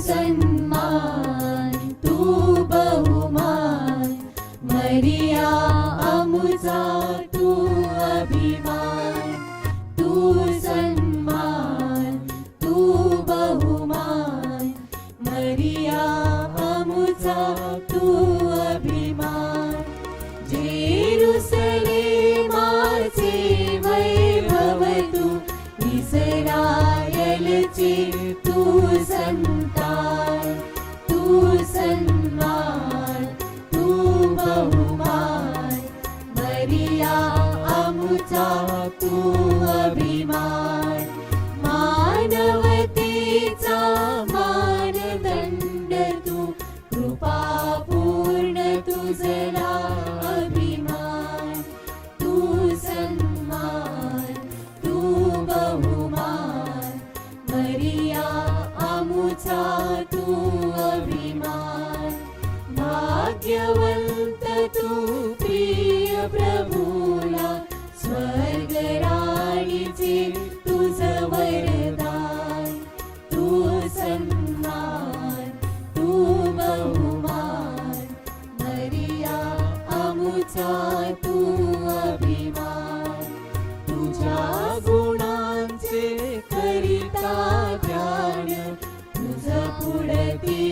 सन्मान तू बहुमान. मरिया अमुचा तू अभिमान. तू सन्मान तू बहुमान. मरिया अमुचा तू इस्रायलचे तू संतान तू सन्मान तू बहुमान. मरिया आमुचा तू अभिमान. मानवतेचा भाग्यवंत तू प्रिय प्रभूला स्वर्ग राणीचे तुझ वरदान तू सन्मान तू बहुमान मरिया आमुचा तू अभिमान तुझ्या गुणांचे करिता ज्ञान तुझ पुढती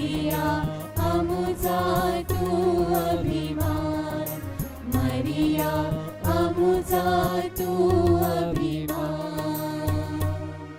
प्रिया अमुचा तू अभिमान मरिया